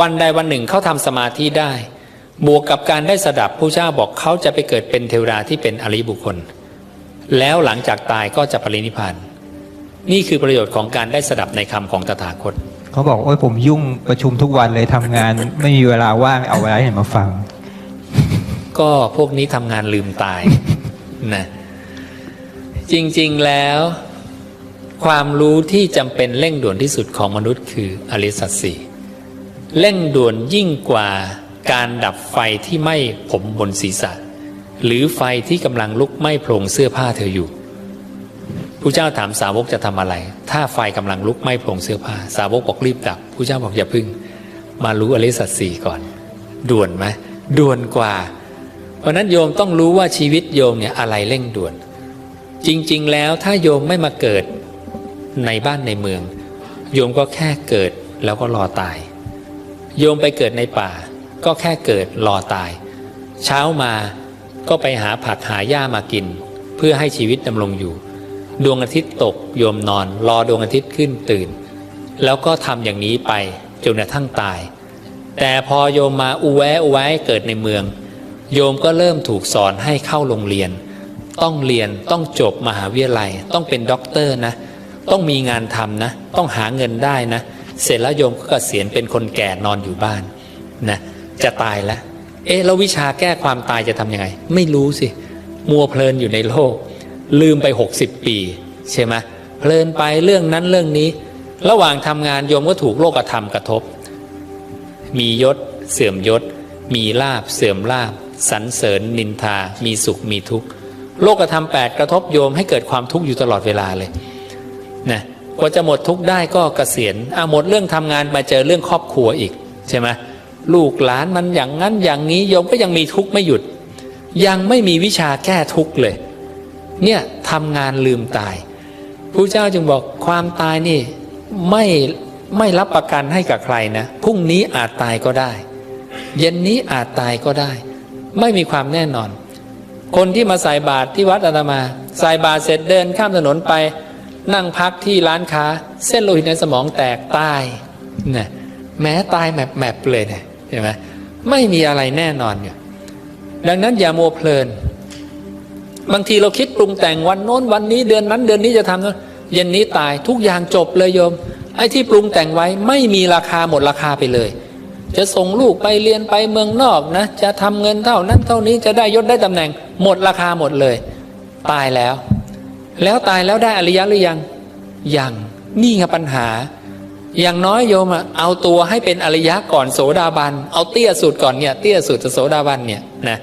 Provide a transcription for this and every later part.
วันใดวันหนึ่งเขาทำสมาธิได้ บวกกับการได้สดับผู้เจ้าบอกเขาจะไปเกิดเป็นเทวดาที่เป็นอริยบุคคล แล้วหลังจากตายก็จะปรินิพพานนี่คือประโยชน์ของการได้สดับในคำของตถาคตเขาบอกโอ้ยผมยุ่งประชุมทุกวันเลยทำงาน ไม่มีเวลาว่างเอาเวลาให้มาฟัง ก็พวกนี้ทำงานลืมตายนะจริงๆแล้วความรู้ที่จำเป็นเร่งด่วนที่สุดของมนุษย์คืออริยสัจสี่ เร่งด่วนยิ่งกว่าการดับไฟที่ไหม้ผมบนศีรษะ หรือไฟที่กำลังลุกไหม้โพรงเสื้อผ้าเธออยู่ผู้เจ้าถามสาวกจะทำอะไร ถ้าไฟกำลังลุกไหม้โพรงเสื้อผ้า สาวกบอกรีบดับผู้เจ้าบอกอย่าพึ่ง มารู้อริสัจสี่ก่อน ด่วนไหมด่วนกว่า เพราะนั้นโยมต้องรู้ว่าชีวิตโยมเนี่ยอะไรเร่งด่วน จริง ๆ แล้วถ้าโยมไม่มาเกิดในบ้านในเมือง โยมก็แค่เกิดแล้วก็รอตาย โยมไปเกิดในป่า ก็แค่เกิดรอตาย เช้ามาก็ไปหาผักหาหญ้ามากิน เพื่อให้ชีวิตดำรงอยู่ ดวงอาทิตย์ตกโยมนอน รอดวงอาทิตย์ขึ้นตื่น แล้วก็ทำอย่างนี้ไปจนกระทั่งตาย แต่พอโยมมาอุแวอุแวเกิดในเมือง โยมก็เริ่มถูกสอนให้เข้าโรงเรียน ต้องเรียนต้องจบมหาวิทยาลัย ต้องเป็นด็อกเตอร์นะ ต้องมีงานทำนะ ต้องหาเงินได้นะ เสร็จแล้วโยมก็เกษียณเป็นคนแก่นอนอยู่บ้านนะจะตายแล้ว เอ๊ะแล้ววิชาแก้ความตายจะทำยังไง ไม่รู้สิ มัวเพลินอยู่ในโลก ลืมไป 60 ปี ใช่ไหมเพลินไปเรื่องนั้นเรื่องนี้ ระหว่างทำงานโยมก็ถูกโลกธรรมกระทบ มียศ เสื่อมยศ มีลาบเสื่อมลาบสรรเสริญนินทา มีสุขมีทุกข์ โลกธรรมแปดกระทบโยมให้เกิดความทุกข์อยู่ตลอดเวลาเลยนะ กว่าจะหมดทุกข์ได้ก็เกษียณอะหมดเรื่องทำงานมาเจอเรื่องครอบครัวอีกใช่ไหมลูกหลานมันอย่างนั้นอย่างนี้โยมก็ยังมีทุกข์ไม่หยุด ยังไม่มีวิชาแก้ทุกข์เลย เนี่ยทำงานลืมตายพระเจ้าจึงบอกความตายนี่ไม่ไม่รับประกันให้กับใครนะพรุ่งนี้อาจตายก็ได้ เย็นนี้อาจตายก็ได้ ไม่มีความแน่นอน คนที่มาใส่บาตรที่วัดอาตมา ใส่บาตรเสร็จเดินข้ามถนนไป นั่งพักที่ร้านค้า เส้นโลหิตในสมองแตกตายนะแม้ตายแมบแมบๆเลยเนี่ยเห็นไหมไม่มีอะไรแน่นอนอยู่ดังนั้นอย่าโมวเพลิน บางทีเราคิดปรุงแต่งวันโน้นวันนี้เดือนนั้นเดือนนี้จะทำนะเย็นนี้ตายทุกอย่างจบเลยโยม ไอ้ที่ปรุงแต่งไว้ไม่มีราคาหมดราคาไปเลย จะส่งลูกไปเรียนไปเมืองนอกนะ จะทำเงินเท่านั้นเท่านี้จะได้ยศได้ตำแหน่งหมดราคาหมดเลย ตายแล้ว แล้วตายแล้วได้อริยะหรือยัง ยังนี่ไงปัญหา อย่างน้อยโยมอะเอาตัวให้เป็นอริยะก่อนโสดาบัน เอาเตี้ยสุดก่อนเนี่ยเตี้ยสุดจะโสดาบันเนี่ยนะ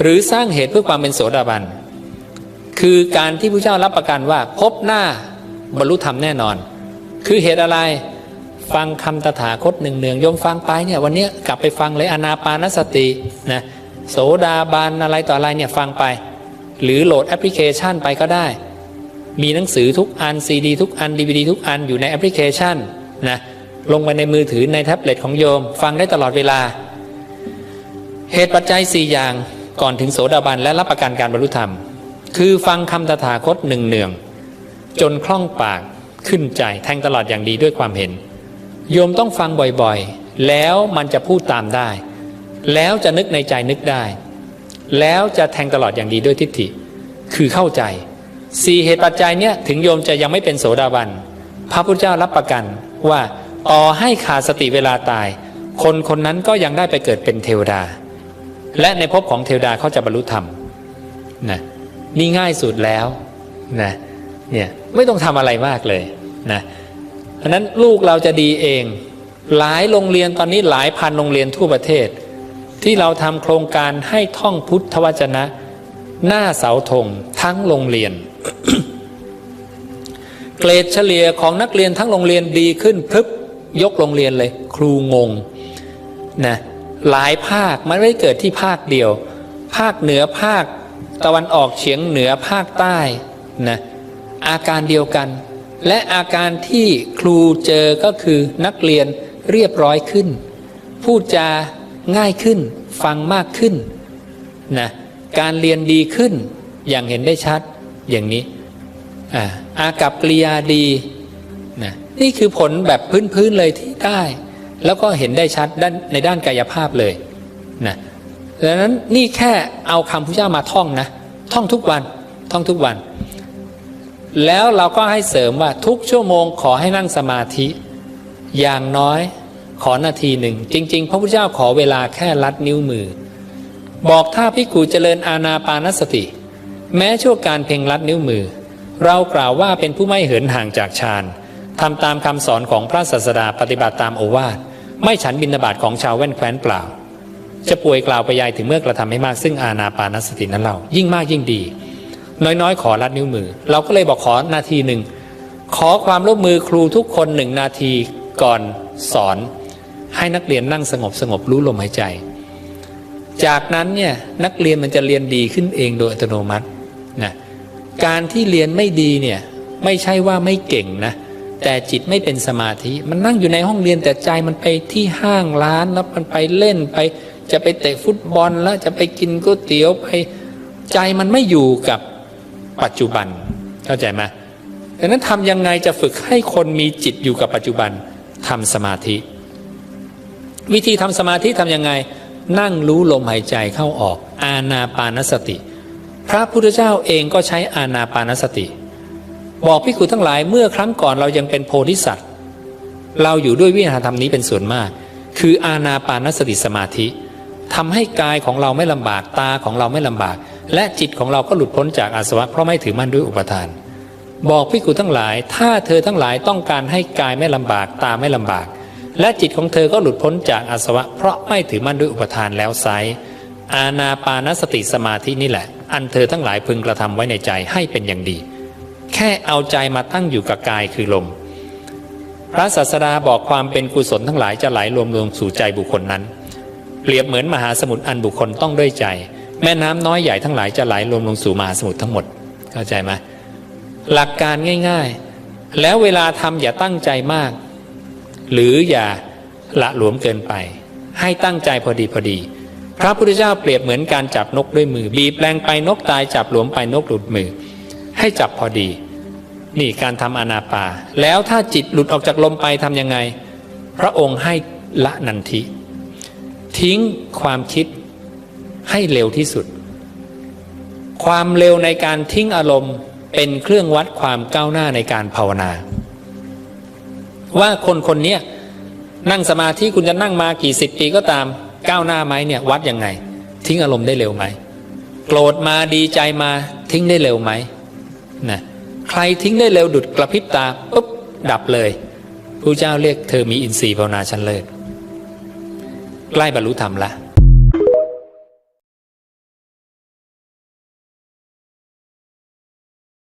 หรือสร้างเหตุเพื่อความเป็นโสดาบัน คือการที่พระเจ้ารับประกันว่าพบหน้าบรรลุธรรมแน่นอน คือเหตุอะไรฟังคำตถาคตหนึ่งเนืองโยมฟังไปเนี่ยวันนี้กลับไปฟังเลยอนาปานสตินะโสดาบันอะไรต่ออะไรเนี่ยฟังไป หรือโหลดแอปพลิเคชันไปก็ได้ มีหนังสือทุกอันซีดีทุกอันดีวดีทุกอันอยู่ในแอปพลิเคชันนะลงไปในมือถือในแท็บเล็ตของโยม ฟังได้ตลอดเวลา เหตุปัจจัย 4 อย่างก่อนถึงโสดาบันและรับประกันการบรรลุธรรม คือฟังคำตถาคตหนึ่งเนือง จนคล่องปากขึ้นใจแทงตลอดอย่างดีด้วยความเห็น โยมต้องฟังบ่อยๆ แล้วมันจะพูดตามได้ แล้วจะนึกในใจนึกได้ แล้วจะแทงตลอดอย่างดีด้วยทิฏฐิ คือเข้าใจสี่เหตุปัจจัยเนี่ยถึงโยมจะยังไม่เป็นโสดาบัน พระพุทธเจ้ารับประกันว่าต่อให้ขาดสติเวลาตาย คนคนนั้นก็ยังได้ไปเกิดเป็นเทวดา และในภพของเทวดาเขาจะบรรลุธรรมนะนี่ง่ายสุดแล้วนะเนี่ยไม่ต้องทำอะไรมากเลยนะเพราะฉะนั้นลูกเราจะดีเอง หลายโรงเรียนตอนนี้หลายพันโรงเรียนทั่วประเทศ ที่เราทำโครงการให้ท่องพุทธวจนะ หน้าเสาธงทั้งโรงเรียน เกรดเฉลี่ยของนักเรียนทั้งโรงเรียนดีขึ้นพรึบยกโรงเรียนเลย ครูงงนะหลายภาคมันไม่ได้เกิดที่ภาคเดียว ภาคเหนือภาคตะวันออกเฉียงเหนือภาคใต้นะอาการเดียวกัน และอาการที่ครูเจอก็คือนักเรียนเรียบร้อยขึ้น พูดจา ง่ายขึ้น ฟังมากขึ้นนะการเรียนดีขึ้นอย่างเห็นได้ชัดอย่างนี้อ่าอากับกริยาดีนะนี่คือผลแบบพื้นๆเลยที่ได้ แล้วก็เห็นได้ชัดด้านในด้านกายภาพเลยนะดังนั้นนี่แค่เอาคำพุทธเจ้ามาท่องนะ ท่องทุกวันท่องทุกวัน แล้วเราก็ให้เสริมว่าทุกชั่วโมงขอให้นั่งสมาธิ อย่างน้อย ขอนาทีหนึ่ง จริง ๆ พระพุทธเจ้าขอเวลาแค่ลัดนิ้วมือ บอกถ้าพิกูเจริญอาณาปานสติ แม้ชั่วการเพ่งลัดนิ้วมือ เรากล่าวว่าเป็นผู้ไม่เหินห่างจากฌานทำตามคำสอนของพระศาสดาปฏิบัติตามโอวาทไม่ฉันบินบาตของชาวแว่นแคว้นเปล่า จะป่วยกล่าวไปยายถึงเมื่อกระทำให้มากซึ่งอาณาปานสตินั้นเรา ยิ่งมากยิ่งดี น้อยๆ ขอลัดนิ้วมือ เราก็เลยบอกขอนาทีหนึ่งขอความร่วมมือครูทุกคนหนึ่งนาทีก่อนสอน ให้นักเรียนนั่งสงบสงบรู้ลมหายใจ จากนั้นเนี่ยนักเรียนมันจะเรียนดีขึ้นเองโดยอัตโนมัตินะการที่เรียนไม่ดีเนี่ยไม่ใช่ว่าไม่เก่งนะแต่จิตไม่เป็นสมาธิ มันนั่งอยู่ในห้องเรียนแต่ใจมันไปที่ห้างร้านแล้วมันไปเล่นไป จะไปเตะฟุตบอลแล้วจะไปกินก๋วยเตี๋ยวไปใจมันไม่อยู่กับปัจจุบันเข้าใจไหมดังนั้นทำยังไงจะฝึกให้คนมีจิตอยู่กับปัจจุบันทำสมาธิ วิธีทำสมาธิทำยังไง นั่งรู้ลมหายใจเข้าออก อาณาปานสติ พระพุทธเจ้าเองก็ใช้อาณาปานสติ บอกพิคุทั้งหลายเมื่อครั้งก่อนเรายังเป็นโพธิสัตว์ เราอยู่ด้วยวิหารธรรมนี้เป็นส่วนมาก คืออาณาปานสติสมาธิทำให้กายของเราไม่ลำบากตาของเราไม่ลำบาก และจิตของเราก็หลุดพ้นจากอาสวะเพราะไม่ถือมั่นด้วยอุปทาน บอกพิคุทั้งหลาย ถ้าเธอทั้งหลายต้องการให้กายไม่ลำบากตาไม่ลำบาก และจิตของเธอก็หลุดพ้นจากอาสวะ เพราะไม่ถือมั่นด้วยอุปทานแล้วไซอาณาปานสติสมาธินี่แหละ อันเธอทั้งหลายพึงกระทำไว้ในใจให้เป็นอย่างดี แค่เอาใจมาตั้งอยู่กับกายคือลม พระศาสดาบอกความเป็นกุศลทั้งหลายจะไหลรวมลงสู่ใจบุคคลนั้น เปรียบเหมือนมหาสมุทรอันบุคคลต้องด้วยใจ แม่น้ำน้อยใหญ่ทั้งหลายจะไหลรวมลงสู่มหาสมุทรทั้งหมด เข้าใจไหมหลักการง่าย ๆ แล้วเวลาทำอย่าตั้งใจมาก หรืออย่าละหลวมเกินไป ให้ตั้งใจพอดีพอดี พระพุทธเจ้าเปรียบเหมือนการจับนกด้วยมือ บีบแรงไปนกตายจับหลวมไปนกหลุดมือ ให้จับพอดี นี่การทำอนาปา แล้วถ้าจิตหลุดออกจากลมไปทำยังไง พระองค์ให้ละนันทิ ทิ้งความคิดให้เร็วที่สุด ความเร็วในการทิ้งอารมณ์เป็นเครื่องวัดความก้าวหน้าในการภาวนา ว่าคนคนนี้นั่งสมาธิคุณจะนั่งมากี่สิบปีก็ตามก้าวหน้าไหมเนี่ยวัดยังไง ทิ้งอารมณ์ได้เร็วไหมโกรธมาดีใจมาทิ้งได้เร็วไหมนะใครทิ้งได้เร็วดุดกระพริบตาปุ๊บดับเลยพระเจ้าเรียกเธอมีอินทรีย์ภาวนาชั้นเลิศใกล้บรรลุธรรมละ